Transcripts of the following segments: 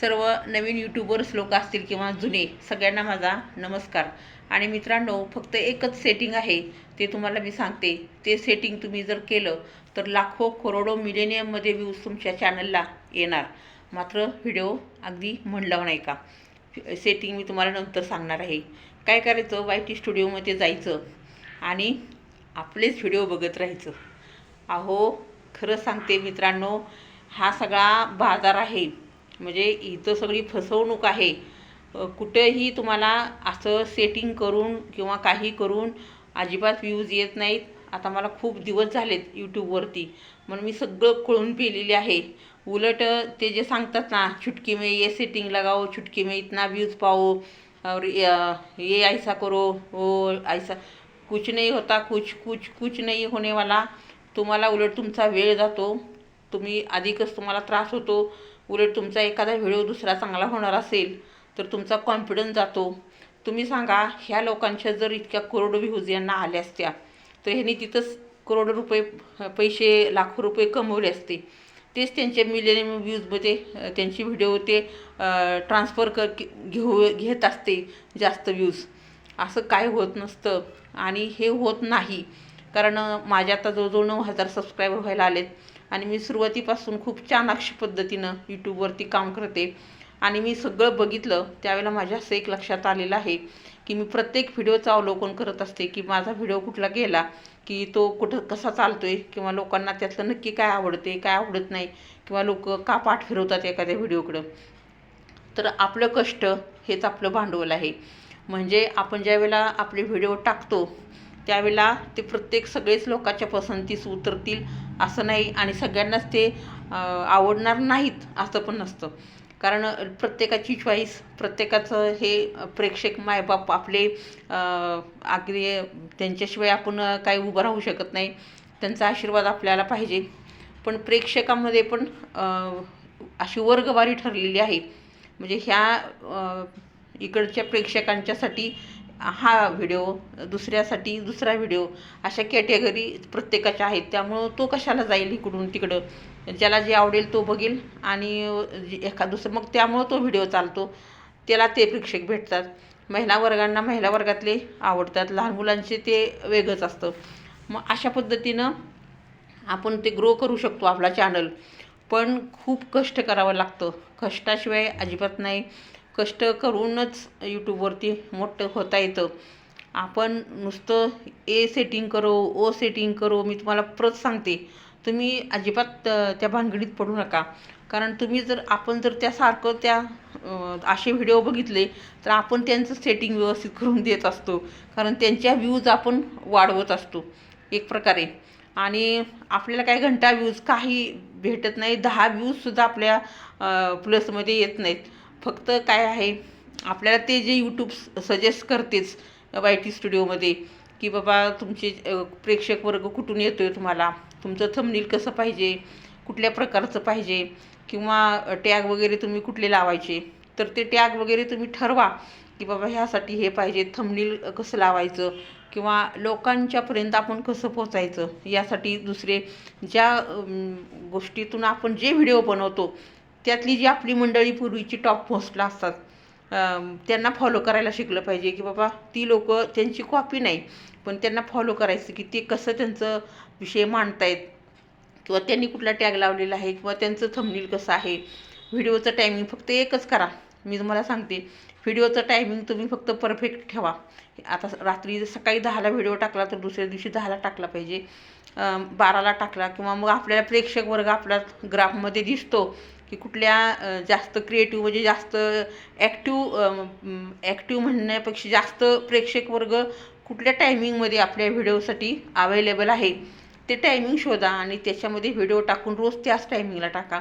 सर्व नवीन यूट्यूबर्स लोक असतील किंवा जुने सगळ्यांना माझा नमस्कार. आणि मित्रांनो फक्त एकच सेटिंग आहे ते तुम्हाला मी सांगते. ते सेटिंग तुम्ही जर केलं तर लाखो करोडो मिलेनियममध्ये व्ह्यूज तुमच्या चॅनलला येणार. मात्र व्हिडिओ अगदी म्हणला नाही का? सेटिंग मी तुम्हाला नंतर सांगणार आहे. काय करायचं? वाय टी स्टुडिओमध्ये जायचं आणि आपलेच व्हिडिओ बघत राहायचं. अहो खरं सांगते मित्रांनो हा सगळा बाजार आहे. म्हणजे इथं सगळी फसवणूक आहे. कुठेही तुम्हाला असं सेटिंग करून किंवा काही करून अजिबात व्ह्यूज येत नाहीत. आता मला खूप दिवस झालेत यूट्यूबवरती म्हणून मी सगळं कळून पेलेले आहे. उलट ते जे सांगतात ना छुटकी में ये सेटिंग लगाओ छुटकी में इतना व्यूज पाओ और ये ऐसा करो वो ऐसा. कुछ नाही होता कुछ कुछ कुछ नाही होणेवाला तुम्हाला उलट तुमचा वेळ जातो. तुम्ही अधिकच तुम्हाला त्रास होतो उलट तुमचा एखादा व्हिडिओ दुसरा चांगला होणार असेल तर तुमचा कॉन्फिडन्स जातो. तुम्ही सांगा ह्या लोकांच्या जर इतक्या करोडो व्ह्यूज यांना आल्या असत्या तर ह्यांनी तिथंच करोडो रुपये पैसे लाखो रुपये कमवले असते. तेच त्यांच्या मिलियन व्ह्यूजमध्ये त्यांची व्हिडिओ ते ट्रान्सफर कर घेऊ घेत असते जास्त व्ह्यूज असं काय होत नसतं आणि हे होत नाही. कारण माझ्या आता जवळजवळ नऊ हजार सबस्क्रायबर व्हायला आलेत. आणि मी सुरुवातीपासून खूप छान पद्धतीनं यूट्यूबवरती काम करते. आणि मी सगळं बघितलं त्यावेळेला माझ्या असं एक लक्षात आलेलं आहे की मी प्रत्येक व्हिडिओचं अवलोकन करत असते की माझा व्हिडिओ कुठला गेला की तो कुठं कसा चालतो आहे किंवा लोकांना त्यातलं नक्की काय आवडते काय आवडत नाही किंवा लोक का पाठ फिरवतात एखाद्या व्हिडिओकडं. तर आपलं कष्ट हेच आपलं भांडवल आहे. म्हणजे आपण ज्या वेळेला आपले व्हिडिओ टाकतो त्यावेळेला ते प्रत्येक सगळेच लोकांच्या पसंतीस उतरतील असं नाही आणि सगळ्यांनाच ते आवडणार नाहीत असं पण नसतं. कारण प्रत्येकाची चॉईस प्रत्येकाचं हे प्रेक्षक मायबाप आपले अगदी त्यांच्याशिवाय आपण काही उभं राहू शकत नाही. त्यांचा आशीर्वाद आपल्याला पाहिजे. पण प्रेक्षकामध्ये पण अशी वर्गवारी ठरलेली आहे. म्हणजे ह्या इकडच्या प्रेक्षकांच्यासाठी हा व्हिडिओ दुसऱ्यासाठी दुसरा व्हिडिओ अशा कॅटेगरी प्रत्येकाच्या आहेत. त्यामुळं तो कशाला जाईल इकडून तिकडं? ज्याला जे आवडेल तो बघेल आणि जे दुसरं मग त्यामुळं तो व्हिडिओ चालतो. त्याला ते प्रेक्षक भेटतात. महिला वर्गांना महिला वर्गातले आवडतात. लहान मुलांचे ते वेगळंच असतं. मग अशा पद्धतीनं आपण ते ग्रो करू शकतो आपला चॅनल पण खूप कष्ट करावं लागतं. कष्टाशिवाय अजिबात नाही. कष्ट करूनच यूट्यूबवरती मोठं होता येतं. आपण नुसतं ए सेटिंग करो ओ सेटिंग करो मी तुम्हाला परत सांगते. तुम्ही अजिबात त्या भानगडीत पडू नका. कारण तुम्ही जर आपण जर त्यासारखं त्या असे व्हिडिओ बघितले तर आपण त्यांचं सेटिंग व्यवस्थित करून देत असतो. कारण त्यांच्या व्ह्यूज आपण वाढवत असतो. एक प्रकारे. आणि आपल्याला काय घंटा व्ह्यूज काही भेटत नाही दहा व्ह्यूजसुद्धा आपल्या प्लसमध्ये येत नाहीत. फक्त काय आहे आपल्याला ते जे यूट्यूब सजेस्ट करतेच वाय टी स्टुडिओमध्ये की बाबा तुमचे प्रेक्षक वर्ग कुठून येतो आहे तुम्हाला तुमचं थंबनील कसं पाहिजे कुठल्या प्रकारचं पाहिजे किंवा टॅग वगैरे तुम्ही कुठले लावायचे तर ते टॅग वगैरे तुम्ही ठरवा की बाबा ह्यासाठी हे पाहिजे थंबनील कसं लावायचं किंवा लोकांच्यापर्यंत आपण कसं पोचायचं यासाठी दुसरे ज्या गोष्टीतून आपण जे व्हिडिओ बनवतो त्यातली जी आपली मंडळी पूर्वीची टॉप मोस्टला असतात त्यांना फॉलो करायला शिकलं पाहिजे की बाबा ती लोक त्यांची कॉपी नाही पण त्यांना फॉलो करायचं की ते कसं त्यांचं विषय मांडतायत किंवा त्यांनी कुठला टॅग लावलेला आहे किंवा त्यांचं थंबनील कसं आहे. व्हिडिओचं टायमिंग फक्त एकच करा. मी तुम्हाला सांगते व्हिडिओचं टायमिंग तुम्ही फक्त परफेक्ट ठेवा. आता रात्री सकाळी दहाला व्हिडिओ टाकला तर दुसऱ्या दिवशी दहाला टाकला पाहिजे. बाराला टाकला किंवा मग आपल्याला प्रेक्षक वर्ग आपल्या ग्राफमध्ये दिसतो. की कुठल्या जास्त क्रिएटिव्ह म्हणजे जास्त ॲक्टिव्ह ॲक्टिव्ह म्हणण्यापेक्षा जास्त प्रेक्षक वर्ग कुठल्या टायमिंगमध्ये आपल्या व्हिडिओसाठी अवेलेबल आहे ते टायमिंग शोधा आणि त्याच्यामध्ये व्हिडिओ टाकून रोज त्याच टायमिंगला टाका.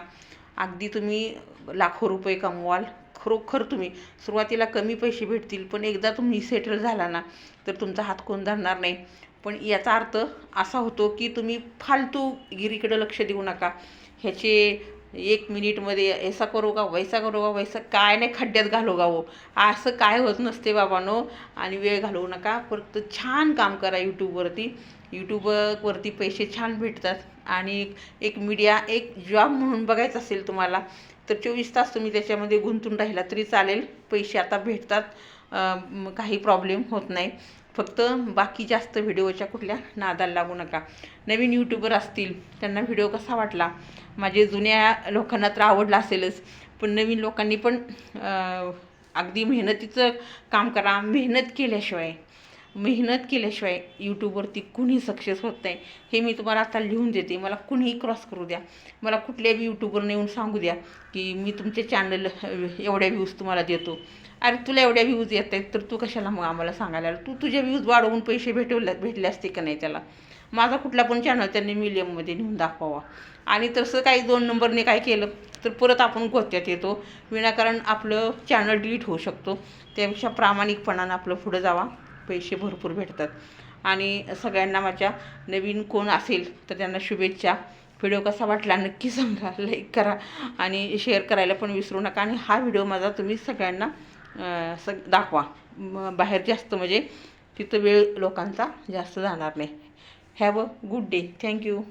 अगदी तुम्ही लाखो रुपये कमवाल खरोखर तुम्ही. सुरुवातीला कमी पैसे भेटतील पण एकदा तुम्ही सेटल झाला ना तर तुमचा हात कोण धरणार नाही. पण याचा अर्थ असा होतो की तुम्ही फालतू गिरीकडं लक्ष देऊ नका. ह्याचे एक मिनिटमध्ये ऐसा करू का वैसा करू का वैसा काय नाही खड्ड्यात घालू का हो? असं काय होत नसते बाबांनो. आणि वेळ घालवू नका. फक्त छान काम करा यूट्यूबवरती यूट्यूबवरती पैसे छान भेटतात. आणि एक मीडिया एक जॉब म्हणून बघायचं असेल तुम्हाला तर चोवीस तास तुम्ही त्याच्यामध्ये गुंतून राहिला तरी चालेल. पैसे आता भेटतात. काही प्रॉब्लेम होत नाही. फक्त बाकी जास्त व्हिडिओच्या कुठल्या नादाला लागू नका. नवीन यूट्यूबर असतील त्यांना व्हिडिओ कसा वाटला? माझे जुन्या लोकांना तर आवडला असेलच पण नवीन लोकांनी पण अगदी मेहनतीचं काम करा मेहनत केल्याशिवाय मेहनत केल्याशिवाय यूट्यूबवरती कुणी सक्सेस होत नाही. हे मी तुम्हाला आता लिहून देते मला कुणीही क्रॉस करू द्या. मला कुठल्याही यूट्यूबरने येऊन सांगू द्या की मी तुमचे चॅनल एवढ्या व्ह्यूज तुम्हाला देतो. अरे तुला एवढ्या व्ह्यूज येत आहेत तर तू कशाला मग आम्हाला सांगायला तू तुझे व्ह्यूज वाढवून पैसे भेटवले भेटले असते का नाही त्याला? माझा कुठला पण चॅनल त्यांनी मिलियममध्ये नेऊन दाखवावा. आणि तसं काही दोन नंबरने काय केलं तर परत आपण गोत्यात येतो. विनाकारण आपलं चॅनल डिलीट होऊ शकतो. त्यापेक्षा प्रामाणिकपणानं आपलं पुढं जावा. पैसे भरपूर भेटतात. आणि सगळ्यांना माझ्या नवीन कोण असेल तर त्यांना शुभेच्छा. व्हिडिओ कसा वाटला नक्की सांगा लाईक करा आणि शेअर करायला पण विसरू नका. आणि हा व्हिडिओ माझा तुम्ही सगळ्यांना असं सग दाखवा. म- बाहेर जास्त म्हणजे तिथं वेळ लोकांचा जास्त जाणार नाही. Have a good day. Thank you